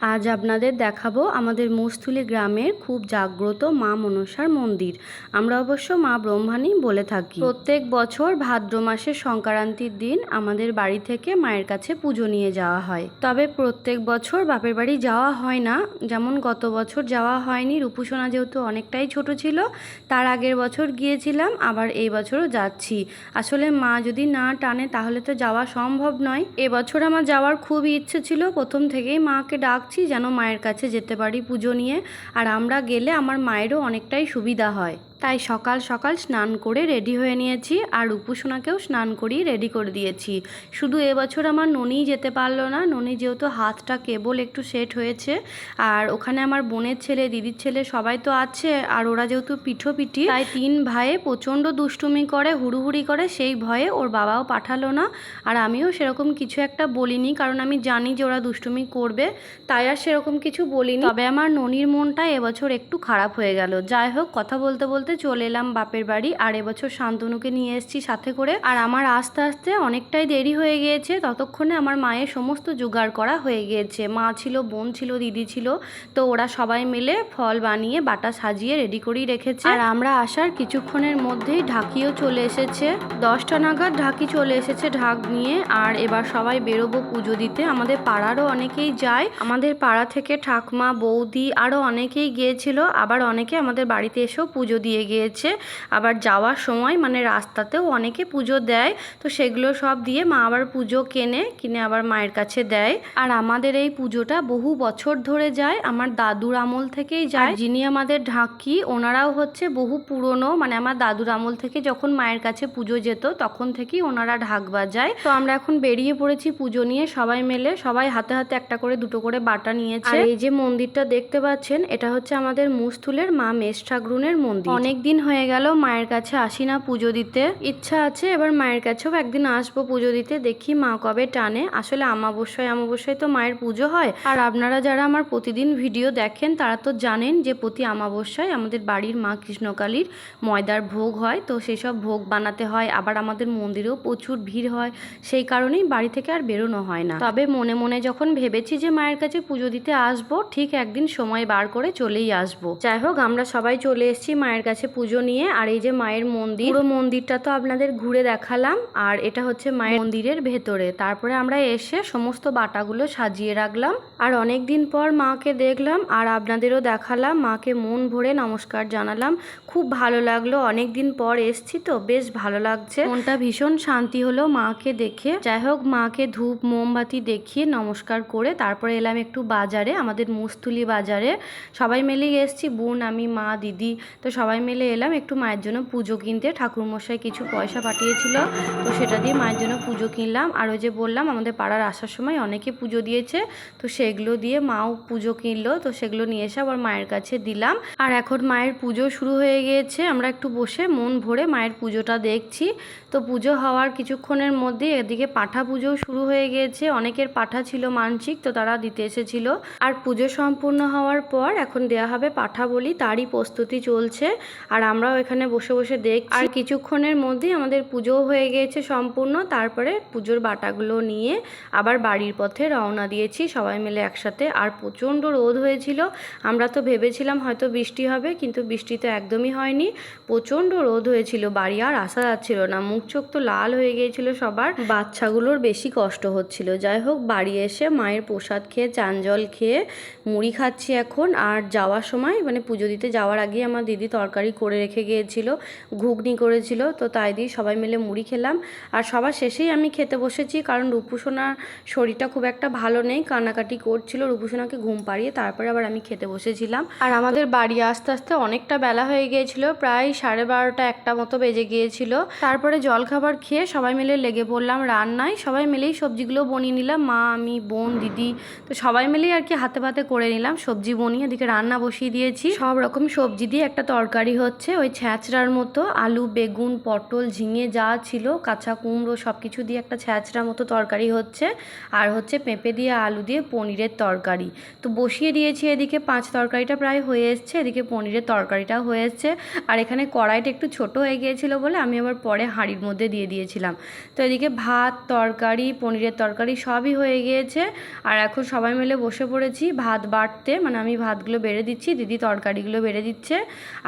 আজ আপনাদের দেখাবো আমাদের মুস্থুলি গ্রামের খুব জাগ্রত মা মনসার মন্দির। আমরা অবশ্য মা ব্রহ্মাণী বলে থাকি। প্রত্যেক বছর ভাদ্র মাসের সংক্রান্তির দিন আমাদের বাড়ি থেকে মায়ের কাছে পুজো নিয়ে যাওয়া হয়। তবে প্রত্যেক বছর বাপের বাড়ি যাওয়া হয় না। যেমন গত বছর যাওয়া হয়নি, রূপুসোনা যেহেতু অনেকটাই ছোট ছিল, তার আগের বছর গিয়েছিলাম, আবার এই বছরও যাচ্ছি। আসলে মা যদি না টানে তাহলে তো যাওয়া সম্ভব নয়। এবছর আমার যাওয়ার খুব ইচ্ছে ছিল, প্রথম থেকেই মাকে ডাকছি যেন মায়ের কাছে যেতে পারি পুজো নিয়ে। আর আমরা গেলে আমার মায়েরও অনেকটাই সুবিধা হয়। তাই সকাল সকাল স্নান করে রেডি হয়ে নিয়েছি আর রূপুসোনাকেও স্নান করিয়ে রেডি করে দিয়েছি। শুধু এবছর আমার ননিই যেতে পারল না। ননি যেহেতু হাতটা কেবল একটু সেট হয়েছে আর ওখানে আমার বোনের ছেলে, দিদির ছেলে সবাই তো আছে আর ওরা যেহেতু পিঠো পিঠি তাই তিন ভাইয়ে প্রচণ্ড দুষ্টুমি করে, হুড়ুহুড়ি করে সেই ভয়ে ওর বাবাও পাঠালো না আর আমিও সেরকম কিছু একটা বলিনি কারণ আমি জানি যে ওরা দুষ্টুমি করবে, তাই আর সেরকম কিছু বলিনি। তবে আমার ননির মনটা এবছর একটু খারাপ হয়ে গেল। যাই হোক, কথা বলতে বলতে চলে এলাম বাপের বাড়ি আর এবছর শান্তনুকে নিয়ে এসেছি সাথে করে। আর আমার আস্তে আস্তে অনেকটাই দেরি হয়ে গিয়েছে, ততক্ষণে আমার মায়ের সমস্ত জোগাড় করা হয়ে গিয়েছে। মা ছিল, বোন ছিল, দিদি ছিল, তো ওরা সবাই মিলে ফল বানিয়ে, বাটা সাজিয়ে রেডি করেই রেখেছে। আর আমরা আসার কিছুক্ষণের মধ্যেই ঢাকিও চলে এসেছে। দশটা নাগাদ ঢাকি চলে এসেছে ঢাক নিয়ে। আর এবার সবাই বেরোবো পুজো দিতে। আমাদের পাড়ারও অনেকেই যায়। আমাদের পাড়া থেকে ঠাকমা, বৌদি আরও অনেকেই গিয়েছিল। আবার অনেকে আমাদের বাড়িতে এসেও পুজো দিয়ে গিয়েছে। আবার যাওয়ার সময় মানে রাস্তাতেও অনেকে পুজো দেয়। তো সেগুলো সব দিয়ে মা আবার পুজো কেনে, কিনে আবার মায়ের কাছে দেয়। আর আমাদের এই পুজোটা বহু বছর ধরে যায়। আমার দাদুর আমল থেকেই যায়। যিনি আমাদের ঢাকি, ওনারাও হচ্ছে বহু পুরনো মানে আমার দাদুর আমল থেকে যখন মায়ের কাছে পুজো যেত, তখন থেকেই ওনারা ঢাক বাজায়। তো আমরা এখন বেরিয়ে পড়েছি পুজো নিয়ে সবাই মিলে। সবাই হাতে হাতে একটা করে দুটো করে বাটা নিয়েছে। এই যে মন্দিরটা দেখতে পাচ্ছেন, এটা হচ্ছে আমাদের মুস্থুলের মা মেষ ঠাকুরুনের মন্দির। অনেক দিন হয়ে গেল মায়ের কাছে আসি না পুজো দিতে। ইচ্ছা আছে এবার মায়ের কাছেও একদিন আসব পুজো দিতে, দেখি মা কবে টানে। আসলে আমাবস্যায় আমাবস্যায় তো মায়ের পুজো হয়। আর আপনারা যারা আমার প্রতিদিন ভিডিও দেখেন, তারা তো জানেন যে প্রতি আমাবস্যায় আমাদের বাড়ির মা কৃষ্ণকালীর ময়দার ভোগ হয়। তো সেসব ভোগ বানাতে হয়, আবার আমাদের মন্দিরেও প্রচুর ভিড় হয়। সেই কারণেই বাড়ি থেকে আর বেরোনো হয় না। তবে মনে মনে যখন ভেবেছি যে মায়ের কাছে পুজো দিতে আসব, ঠিক একদিন সময় বার করে চলেই আসব। যাই হোক, আমরা সবাই চলে এসেছি মায়ের কাছে পুজো নিয়ে, আর এই যে মায়ের মন্দির, পুরো মন্দিরটা তো আপনাদের ঘুরে দেখালাম, আর এটা হচ্ছে মায়ের মন্দিরের ভেতরে। তারপরে আমরা এসে সমস্ত বাটাগুলো সাজিয়ে রাখলাম, আর অনেক দিন পর মাকে দেখলাম, আর আপনাদেরও দেখালাম, মাকে মন ভরে নমস্কার জানালাম। খুব ভালো লাগল অনেক দিন পর এসছি তো, বেশ ভালো লাগছে। মনটা ভীষণ শান্তি হলো মাকে দেখে। যাই হোক, মাকে ধূপ, মোমবাতি দেখিয়ে নমস্কার করে তারপরে এলাম একটু বাজারে, আমাদের মুস্তুলি বাজারে। সবাই মিলেই এসছি, বোন, আমি, মা, দিদি, তো সবাই মিলে এলাম, একটু মায়ের জন্য পুজো কিনতে। ঠাকুরমশাই কিছু পয়সা পাঠিয়েছিল, তো সেটা দিয়ে মায়ের জন্য পুজো কিনলাম। আর ওই যে বললাম, আমাদের পাড়ার আসার সময় অনেকে পুজো দিয়েছে, তো সেগুলো দিয়ে মাও পুজো কিনলো, তো সেগুলো নিয়ে এসে আবার মায়ের কাছে দিলাম। আর এখন মায়ের পুজো শুরু হয়ে গিয়েছে, আমরা একটু বসে মন ভরে মায়ের পুজোটা দেখছি। তো পুজো হওয়ার কিছুক্ষণের মধ্যে এদিকে পাঠা পুজো শুরু হয়ে গিয়েছে, অনেকের পাঠা ছিল মানসিক, তো তারা দিতে এসেছিল। আর পুজো সম্পূর্ণ হওয়ার পর এখন দেয়া হবে পাঠা বলি, তারই প্রস্তুতি চলছে। আর আমরাও এখানে বসে বসে দেখ আর কিছুক্ষণের মধ্যেই আমাদের পুজোও হয়ে গিয়েছে সম্পূর্ণ। তারপরে পুজোর বাটাগুলো নিয়ে আবার বাড়ির পথে রওনা দিয়েছি সবাই মিলে একসাথে। আর প্রচণ্ড রোদ হয়েছিল। আমরা তো ভেবেছিলাম হয়তো বৃষ্টি হবে, কিন্তু বৃষ্টি তো একদমই হয়নি। প্রচণ্ড রোদ হয়েছিল বাড়ি, আর আসা যাচ্ছিল না। মুখ চোখ তো লাল হয়ে গিয়েছিল সবার। বাচ্চাগুলোর বেশি কষ্ট হচ্ছিল। যাই হোক, বাড়ি এসে মায়ের প্রসাদ খেয়ে, চান জল খেয়ে মুড়ি খাচ্ছি এখন। আর যাওয়ার সময় মানে পুজো দিতে যাওয়ার আগে আমার দিদি তরকারি করে রেখে গিয়েছিল, ঘুগনি করেছিল, তো তাই দিয়ে সবাই মিলে মুড়ি খেলাম। আর সবার শেষেই আমি খেতে বসেছি, কারণ রূপুসোনার শরীরটা খুব একটা ভালো নেই, কান্নাকাটি করছিল, রূপুসোনাকে ঘুম পাড়িয়ে তারপরে আবার আমি খেতে বসেছিলাম। আর আমাদের বাড়ি আসতে আসতে অনেকটা বেলা হয়ে গিয়েছিল, প্রায় সাড়ে বারোটা একটা মতো বেজে গিয়েছিল। তারপরে জলখাবার খেয়ে সবাই মিলে লেগে পড়লাম রান্নায়, সবাই মিলেই সবজিগুলো বনিয়ে নিলাম, মা, আমি, বোন, দিদি, তো সবাই মিলেই আর কি হাতে পাতে করে নিলাম, সবজি বনিয়ে, এদিকে রান্না বসিয়ে দিয়েছি। সব রকম সবজি দিয়ে একটা তরকারি তরকারি হচ্ছে, ওই ছ্যাঁচড়ার মতো আলু, বেগুন, পটল, ঝিঙে যা ছিল, কাঁচা কুমড়ো সব কিছু দিয়ে একটা ছ্যাঁচড়া মতো তরকারি হচ্ছে। আর হচ্ছে পেঁপে দিয়ে আলু দিয়ে পনিরের তরকারি। তো বসিয়ে দিয়েছি এদিকে, পাঁচ তরকারিটা প্রায় হয়ে এসছে, এদিকে পনিরের তরকারিটাও হয়ে এসছে। আর এখানে কড়াইটা একটু ছোট হয়ে গিয়েছিল বলে আমি আবার পরে হাঁড়ির মধ্যে দিয়ে দিয়েছিলাম। তো এদিকে ভাত, তরকারি, পনিরের তরকারি সবই হয়ে গিয়েছে। আর এখন সবাই মিলে বসে পড়েছি, ভাত বাড়তে মানে আমি ভাতগুলো বেড়ে দিচ্ছি, দিদি তরকারিগুলো বেড়ে দিচ্ছে।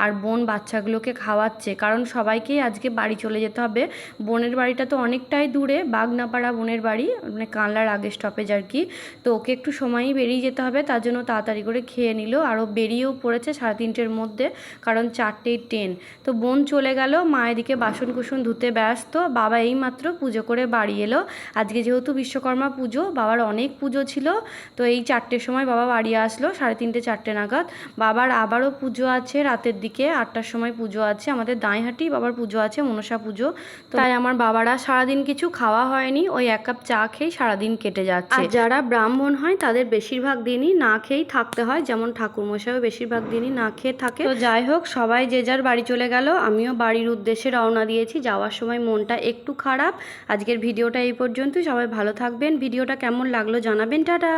আর বোন বাচ্চাগুলোকে খাওয়াচ্ছে। কারণ সবাইকেই আজকে বাড়ি চলে যেতে হবে। বোনের বাড়িটা তো অনেকটাই দূরে, বাগনাপাড়া বোনের বাড়ি মানে কানলার আগে স্টপেজ আর কি। তো ওকে একটু সময়ই বেরিয়ে যেতে হবে, তার জন্য তাড়াতাড়ি করে খেয়ে নিল। আরও বেরিয়েও পড়েছে সাড়ে তিনটের মধ্যে, কারণ চারটেই ট্রেন। তো বোন চলে গেল, মা এদিকে বাসন কুসন ধুতে ব্যস্ত, বাবা এই মাত্র পুজো করে বাড়ি এলো। আজকে যেহেতু বিশ্বকর্মা পুজো, বাবার অনেক পুজো ছিল। তো এই চারটের সময় বাবা বাড়ি আসলো, সাড়ে তিনটে চারটে নাগাদ। বাবার আবারও পুজো আছে রাতের দিকে আটটার সময় পুজো আছে আমাদের দাঁইহাটি বাবার পুজো আছে মনসা পুজো। তাই আমার বাবারা সারাদিন কিছু খাওয়া হয়নি ওই এক কাপ চা খেয়েই সারাদিন কেটে যাচ্ছে। আর যারা ব্রাহ্মণ হয় তাদের বেশিরভাগ দিনই না খেয়েই থাকতে হয় যেমন ঠাকুরমশাইও বেশিরভাগ দিনই না খেয়ে থাকে। তো যাই হোক সবাই যে যার বাড়ি চলে গেল আমিও বাড়ির উদ্দেশ্যে রওনা দিয়েছি যাওয়ার সময় মনটা একটু খারাপ। আজকের ভিডিওটা এই পর্যন্তই সবাই ভালো থাকবেন। ভিডিওটা কেমন লাগল জানাবেন টাটা!